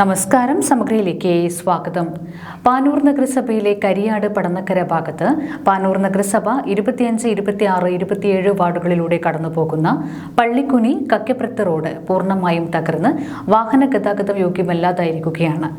നമസ്കാരം സമഗ്രയിലേക്ക് സ്വാഗതം. പാനൂർ നഗരസഭയിലെ കരിയാട് പടന്നക്കര ഭാഗത്ത് പാനൂർ നഗരസഭ ഇരുപത്തിയഞ്ച് ഇരുപത്തിയാറ് ഇരുപത്തിയേഴ് വാർഡുകളിലൂടെ കടന്നുപോകുന്ന പള്ളിക്കുനി കക്കപ്രത്ത് റോഡ് പൂർണമായും തകർന്ന് വാഹന ഗതാഗതം യോഗ്യമല്ലാതായിരിക്കുകയാണ്.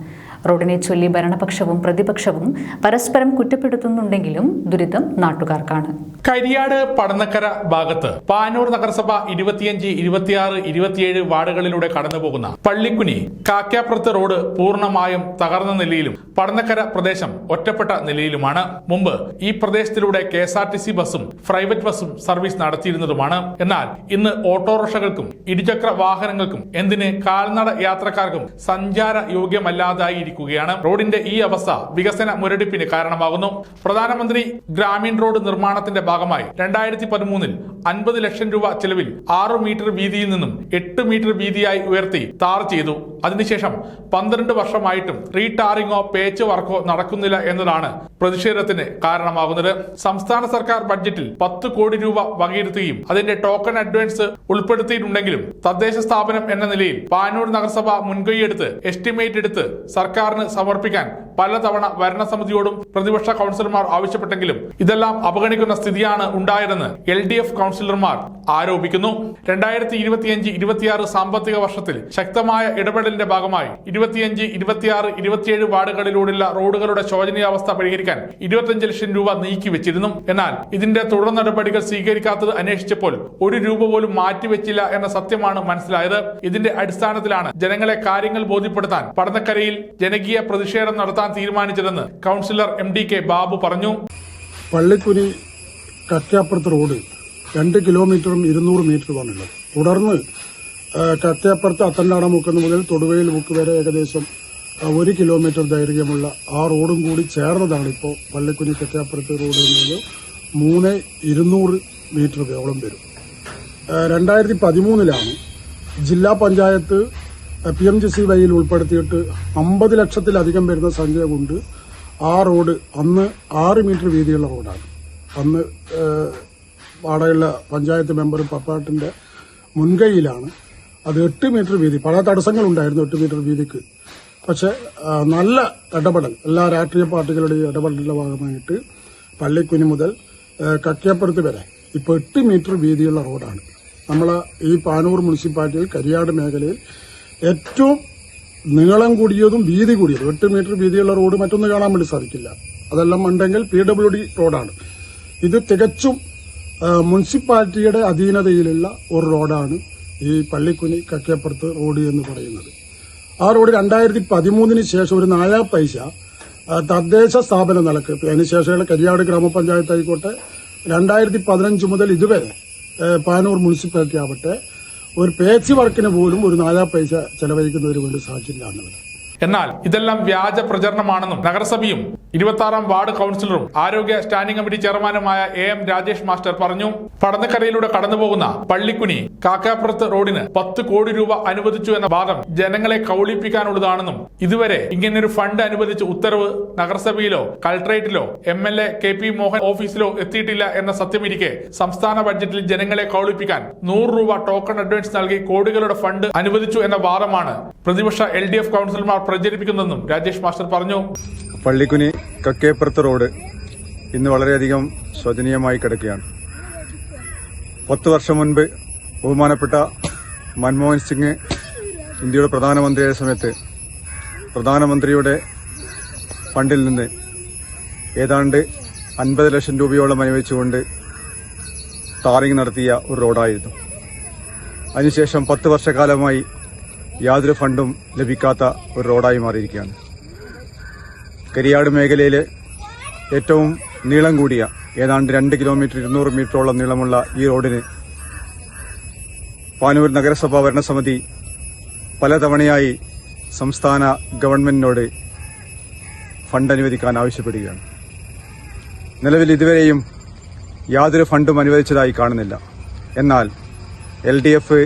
റോഡിനെ ചൊല്ലി ഭരണപക്ഷവും പ്രതിപക്ഷവും പരസ്പരം കുറ്റപ്പെടുത്തുന്നുണ്ടെങ്കിലും ദുരിതം നാട്ടുകാർക്കാണ്. കരിയാട് പടന്നക്കര ഭാഗത്ത് പാനൂർ നഗരസഭ ഇരുപത്തിയഞ്ച് ഇരുപത്തിയാറ് ഇരുപത്തിയേഴ് വാർഡുകളിലൂടെ കടന്നുപോകുന്ന പള്ളിക്കുനി കാക്കാപ്പുറത്ത് റോഡ് പൂർണമായും തകർന്ന നിലയിലും പടന്നക്കര പ്രദേശം ഒറ്റപ്പെട്ട നിലയിലുമാണ്. മുമ്പ് ഈ പ്രദേശത്തിലൂടെ K S R T C ബസ്സും പ്രൈവറ്റ് ബസ്സും സർവീസ് നടത്തിയിരുന്നതുമാണ്. എന്നാൽ ഇന്ന് ഓട്ടോറിക്ഷകൾക്കും ഇരുചക്ര വാഹനങ്ങൾക്കും എന്തിന് കാൽനട യാത്രക്കാർക്കും സഞ്ചാര യോഗ്യമല്ലാതായിരിക്കുകയാണ്. റോഡിന്റെ ഈ അവസ്ഥ വികസന മുരടിപ്പിന് കാരണമാകുന്നു. പ്രധാനമന്ത്രി ഗ്രാമീൺ റോഡ് നിർമ്മാണത്തിന്റെ ഭാഗമായി രണ്ടായിരത്തി പതിമൂന്നിൽ അൻപത് ലക്ഷം രൂപ ചെലവിൽ ആറ് മീറ്റർ വീതിയിൽ നിന്നും എട്ട് മീറ്റർ വീതിയായി ഉയർത്തി താർ ചെയ്തു. അതിനുശേഷം പന്ത്രണ്ട് വർഷമായിട്ടും റീടാറിങ്ങോ പേച്ച് വർക്കോ നടക്കുന്നില്ല എന്നതാണ് പ്രതിഷേധത്തിന് കാരണമാകുന്നത്. സംസ്ഥാന സർക്കാർ ബഡ്ജറ്റിൽ പത്ത് കോടി രൂപ വകയിരുത്തുകയും അതിന്റെ ടോക്കൺ അഡ്വാൻസ് ഉൾപ്പെടുത്തിയിട്ടുണ്ടെങ്കിലും തദ്ദേശ സ്ഥാപനം എന്ന നിലയിൽ പാനൂർ നഗരസഭ മുൻകൈയെടുത്ത് എസ്റ്റിമേറ്റ് എടുത്ത് സർക്കാരിന് സമർപ്പിക്കാൻ പലതവണ ഭരണസമിതിയോടും പ്രതിപക്ഷ കൗൺസിലർമാർ ആവശ്യപ്പെട്ടെങ്കിലും ഇതെല്ലാം അവഗണിക്കുന്ന സ്ഥിതിയാണ് ഉണ്ടായതെന്ന് എൽ ഡി എഫ് കൗൺസിലർമാർ ആരോപിക്കുന്നു. രണ്ടായിരത്തി ഇരുപത്തിയഞ്ച് ഇരുപത്തിയാറ് സാമ്പത്തിക വർഷത്തിൽ ശക്തമായ ഇടപെടലിന്റെ ഭാഗമായി ഇരുപത്തിയഞ്ച് ഇരുപത്തിയാറ് ഇരുപത്തിയേഴ് വാർഡുകളിലൂടെയുള്ള റോഡുകളുടെ ശോചനീയാവസ്ഥ പരിഹരിക്കാൻ ഇരുപത്തിയഞ്ച് ലക്ഷം രൂപ നീക്കി വെച്ചിരുന്നു എന്നാൽ ഇതിന്റെ തുടർ നടപടികൾ സ്വീകരിക്കാത്തത് അന്വേഷിച്ചപ്പോൾ ഒരു രൂപ പോലും മാറ്റിവെച്ചില്ല എന്ന സത്യമാണ് മനസ്സിലായത്. ഇതിന്റെ അടിസ്ഥാനത്തിലാണ് ജനങ്ങളെ കാര്യങ്ങൾ ബോധ്യപ്പെടുത്താൻ പടന്നക്കരയിൽ ജനകീയ പ്രതിഷേധം നടത്താൻ തീരുമാനിച്ചതെന്ന് councillor M D K Babu പറഞ്ഞു. പള്ളിക്കുരി കക്കാപ്പുറത്ത് റോഡ് രണ്ട് കിലോമീറ്ററും ഇരുന്നൂറ് മീറ്ററുമാണുള്ളത്. തുടർന്ന് കത്തേപ്പുറത്ത് അത്തണ്ടാട മുക്കുന്ന മുതൽ തൊടുവയിൽ മുക്ക് വരെ ഏകദേശം ഒരു കിലോമീറ്റർ ദൈർഘ്യമുള്ള ആ റോഡും കൂടി ചേർന്നതാണ് ഇപ്പോൾ പള്ളിക്കുഞ്ഞി കത്തേപ്പുറത്ത് റോഡ് എന്നത്. മൂന്ന് ഇരുന്നൂറ് മീറ്റർ വേളം വരും രണ്ടായിരത്തി പതിമൂന്നിലാണ് ജില്ലാ panchayat P M G S വൈയിൽ ഉൾപ്പെടുത്തിയിട്ട് അമ്പത് ലക്ഷത്തിലധികം വരുന്ന സംഖ്യ കൊണ്ട് ആ റോഡ് അന്ന് ആറ് മീറ്റർ വീതിയുള്ള റോഡാണ്. അന്ന് വാടകയുള്ള പഞ്ചായത്ത് മെമ്പർ പപ്പാട്ടിന്റെ മുൻകൈയിലാണ്. അത് എട്ട് മീറ്റർ വീതി പല തടസ്സങ്ങൾ ഉണ്ടായിരുന്നു എട്ട് മീറ്റർ വീതിക്ക്. പക്ഷെ നല്ല ഇടപെടൽ എല്ലാ രാഷ്ട്രീയ പാർട്ടികളുടെയും ഇടപെടലിന്റെ ഭാഗമായിട്ട് പള്ളിക്കുനി മുതൽ കക്കിയപ്പുറത്ത് വരെ ഇപ്പോൾ എട്ട് മീറ്റർ വീതിയുള്ള റോഡാണ്. നമ്മൾ ഈ പാനൂർ മുനിസിപ്പാലിറ്റിയിൽ കരിയാട് മേഖലയിൽ ഏറ്റവും നീളം കൂടിയതും വീതി കൂടിയതും എട്ട് മീറ്റർ വീതിയുള്ള റോഡ് മറ്റൊന്ന് കാണാൻ വേണ്ടി സാധിക്കില്ല. അതെല്ലാം ഉണ്ടെങ്കിൽ പി ഡബ്ല്യു ഡി റോഡാണ്. ഇത് തികച്ചും മുനിസിപ്പാലിറ്റിയുടെ അധീനതയിലുള്ള ഒരു റോഡാണ് ഈ പള്ളിക്കുനി കക്കേപ്പുറത്ത് റോഡ് എന്ന് പറയുന്നത്. ആ റോഡ് രണ്ടായിരത്തി പതിമൂന്നിന് ശേഷം ഒരു നാലാ പൈസ തദ്ദേശ സ്ഥാപന നിലയ്ക്ക് അതിനുശേഷമുള്ള കരിയാട് ഗ്രാമപഞ്ചായത്ത് ആയിക്കോട്ടെ രണ്ടായിരത്തി പതിനഞ്ച് മുതൽ ഇതുവരെ പാനൂർ മുനിസിപ്പാലിറ്റി ആവട്ടെ ഒരു പേച്ച് വർക്കിന് പോലും ഒരു നാലാ പൈസ ചെലവഴിക്കുന്നതിന് വേണ്ടി സാധിച്ചില്ല എന്നുള്ളത് എന്നാൽ ഇതെല്ലാം വ്യാജ പ്രചരണമാണെന്നും നഗരസഭയും ഇരുപത്തി ആറാം വാർഡ് കൗൺസിലറും ആരോഗ്യ സ്റ്റാൻഡിംഗ് കമ്മിറ്റി ചെയർമാനുമായ എ എം രാജേഷ് മാസ്റ്റർ പറഞ്ഞു. പടന്നക്കരയിലൂടെ കടന്നുപോകുന്ന പള്ളിക്കുനി കാക്കാപ്പുറത്ത് റോഡിന് പത്ത് കോടി രൂപ അനുവദിച്ചു എന്ന വാദം ജനങ്ങളെ കൗളിപ്പിക്കാനുള്ളതാണെന്നും ഇതുവരെ ഇങ്ങനൊരു ഫണ്ട് അനുവദിച്ച ഉത്തരവ് നഗരസഭയിലോ കളക്ടറേറ്റിലോ M L A K P Mohan ഓഫീസിലോ എത്തിയിട്ടില്ല എന്ന സത്യമിരിക്കെ സംസ്ഥാന ബഡ്ജറ്റിൽ ജനങ്ങളെ കൗളിപ്പിക്കാൻ നൂറ് രൂപ ടോക്കൺ അഡ്വാൻസ് നൽകി കോടികളുടെ ഫണ്ട് അനുവദിച്ചു എന്ന വാദമാണ് പ്രതിപക്ഷ എൽ ഡി എഫ് കൗൺസിലർമാർ പ്രചരിപ്പിക്കുന്നതെന്നും രാജേഷ് മാസ്റ്റർ പറഞ്ഞു. പള്ളിക്കുനി കക്കേപ്പുറത്ത് റോഡ് ഇന്ന് വളരെയധികം ശോചനീയമായി കിടക്കുകയാണ്. പത്ത് വർഷം മുൻപ് ബഹുമാനപ്പെട്ട മൻമോഹൻ സിംഗ് ഇന്ത്യയുടെ പ്രധാനമന്ത്രിയായ സമയത്ത് പ്രധാനമന്ത്രിയുടെ ഫണ്ടിൽ നിന്ന് ഏതാണ്ട് അൻപത് ലക്ഷം രൂപയോളം അനുവദിച്ചുകൊണ്ട് ടാറിംഗ് നടത്തിയ ഒരു റോഡായിരുന്നു. അതിനുശേഷം പത്ത് വർഷക്കാലമായി യാതൊരു ഫണ്ടും ലഭിക്കാത്ത ഒരു റോഡായി മാറിയിരിക്കുകയാണ്. കരിയാട് മേഖലയിലെ ഏറ്റവും നീളം കൂടിയ ഏതാണ്ട് രണ്ട് കിലോമീറ്റർ ഇരുന്നൂറ് മീറ്ററോളം നീളമുള്ള ഈ റോഡിന് പാനൂർ നഗരസഭാ ഭരണസമിതി പലതവണയായി സംസ്ഥാന ഗവൺമെന്റിനോട് ഫണ്ട് അനുവദിക്കാൻ ആവശ്യപ്പെടുകയാണ്. നിലവിൽ ഇതുവരെയും യാതൊരു ഫണ്ടും അനുവദിച്ചതായി കാണുന്നില്ല. എന്നാൽ എൽ ഡി എഫ്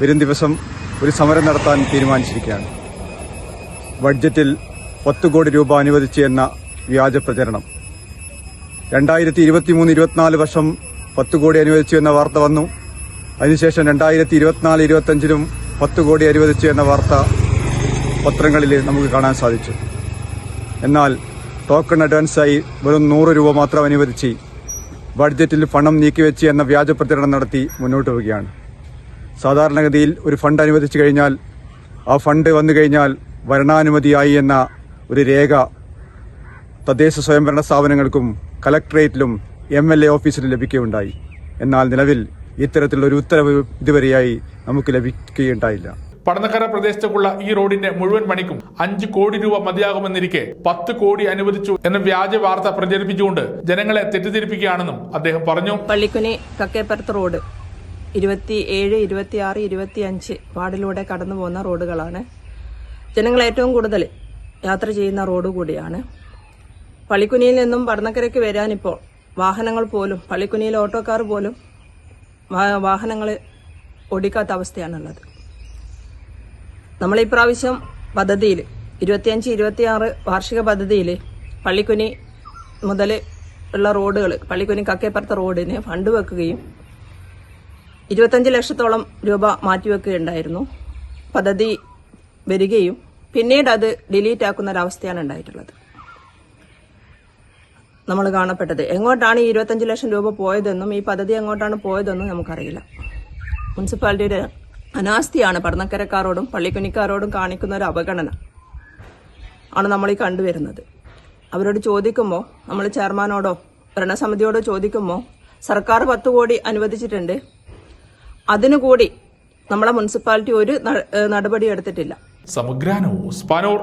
വരും ദിവസം ഒരു സമരം നടത്താൻ തീരുമാനിച്ചിരിക്കുകയാണ്. ബഡ്ജറ്റിൽ പത്ത് കോടി രൂപ അനുവദിച്ചു എന്ന വ്യാജ പ്രചരണം. രണ്ടായിരത്തി ഇരുപത്തിമൂന്ന് ഇരുപത്തിനാല് വർഷം പത്ത് കോടി അനുവദിച്ചു എന്ന വാർത്ത വന്നു. അതിനുശേഷം രണ്ടായിരത്തി ഇരുപത്തിനാല് ഇരുപത്തഞ്ചിലും പത്ത് കോടി അനുവദിച്ചു എന്ന വാർത്ത പത്രങ്ങളിൽ നമുക്ക് കാണാൻ സാധിച്ചു. എന്നാൽ ടോക്കൺ അഡ്വാൻസായി വെറും നൂറ് രൂപ മാത്രം അനുവദിച്ച് ബഡ്ജറ്റിൽ പണം നീക്കിവെച്ച് എന്ന വ്യാജ പ്രചരണം നടത്തി മുന്നോട്ട് പോവുകയാണ്. സാധാരണഗതിയിൽ ഒരു ഫണ്ട് അനുവദിച്ചു കഴിഞ്ഞാൽ ആ ഫണ്ട് വന്നു കഴിഞ്ഞാൽ വരണാനുമതിയായി എന്ന ഒരു രേഖ തദ്ദേശ സ്വയംഭരണ സ്ഥാപനങ്ങൾക്കും കലക്ടറേറ്റിലും എം എൽ എ ഓഫീസിലും ലഭിക്കുകയുണ്ടായി. എന്നാൽ നിലവിൽ ഇത്തരത്തിലുള്ള ഒരു ഉത്തരവ് ഇതുവരെയായി നമുക്ക് ലഭിക്കുകയുണ്ടായില്ല. പടന്നക്കര പ്രദേശത്തേക്കുള്ള ഈ റോഡിന്റെ മുഴുവൻ പണിക്കും അഞ്ച് കോടി രൂപ മതിയാകുമെന്നിരിക്കെ പത്ത് കോടി അനുവദിച്ചു എന്ന വ്യാജ വാർത്ത പ്രചരിപ്പിച്ചുകൊണ്ട് ജനങ്ങളെ തെറ്റിദ്ധരിപ്പിക്കുകയാണെന്നും അദ്ദേഹം പറഞ്ഞു. പള്ളിക്കുനി കക്കേപ്പുറത്ത് റോഡ്. ഇരുപത്തി ഏഴ് ഇരുപത്തി ആറ് ഇരുപത്തി അഞ്ച് വാർഡിലൂടെ കടന്നു പോകുന്ന റോഡുകളാണ്. ജനങ്ങൾ ഏറ്റവും കൂടുതൽ യാത്ര ചെയ്യുന്ന റോഡ് കൂടിയാണ്. പള്ളിക്കുനിയിൽ നിന്നും പടന്നക്കരയ്ക്ക് വരാനിപ്പോൾ വാഹനങ്ങൾ പോലും പള്ളിക്കുനിയിൽ ഓട്ടോക്കാർ പോലും വാഹനങ്ങൾ ഓടിക്കാത്ത അവസ്ഥയാണുള്ളത്. നമ്മൾ ഇപ്രാവശ്യം പ്രാവശ്യം പദ്ധതിയിൽ ഇരുപത്തിയഞ്ച് ഇരുപത്തിയാറ് വാർഷിക പദ്ധതിയിൽ പള്ളിക്കുനി മുതൽ ഉള്ള റോഡുകൾ പള്ളിക്കുനി കക്കേപ്പുറത്തെ റോഡിന് ഫണ്ട് വെക്കുകയും ഇരുപത്തഞ്ച് ലക്ഷത്തോളം രൂപ മാറ്റിവെക്കുകയുണ്ടായിരുന്നു പദ്ധതി വരികയും പിന്നീട് അത് ഡിലീറ്റ് ആക്കുന്ന ഒരവസ്ഥയാണ് ഉണ്ടായിട്ടുള്ളത്. നമ്മൾ കാണപ്പെട്ടത്. എങ്ങോട്ടാണ് ഈ ഇരുപത്തഞ്ച് ലക്ഷം രൂപ പോയതെന്നും ഈ പദ്ധതി എങ്ങോട്ടാണ് പോയതെന്നും നമുക്കറിയില്ല. മുനിസിപ്പാലിറ്റിയുടെ അനാസ്ഥയാണ് പടന്നക്കരക്കാരോടും പള്ളിക്കുനിക്കാരോടും കാണിക്കുന്ന ഒരു അവഗണന ആണ് നമ്മൾ ഈ കണ്ടുവരുന്നത്. അവരോട് ചോദിക്കുമ്പോൾ നമ്മൾ ചെയർമാനോടോ ഭരണസമിതിയോടോ ചോദിക്കുമ്പോൾ സർക്കാർ പത്ത് കോടി അനുവദിച്ചിട്ടുണ്ട്. അതിനു നമ്മുടെ മുനിസിപ്പാലിറ്റി ഒരു നടപടി എടുത്തിട്ടില്ല. സമഗ്ര സ്പാനോർ പാനൂർ